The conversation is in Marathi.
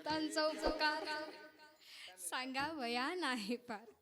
संतांचा उपकार. सांगा वया नाही पार.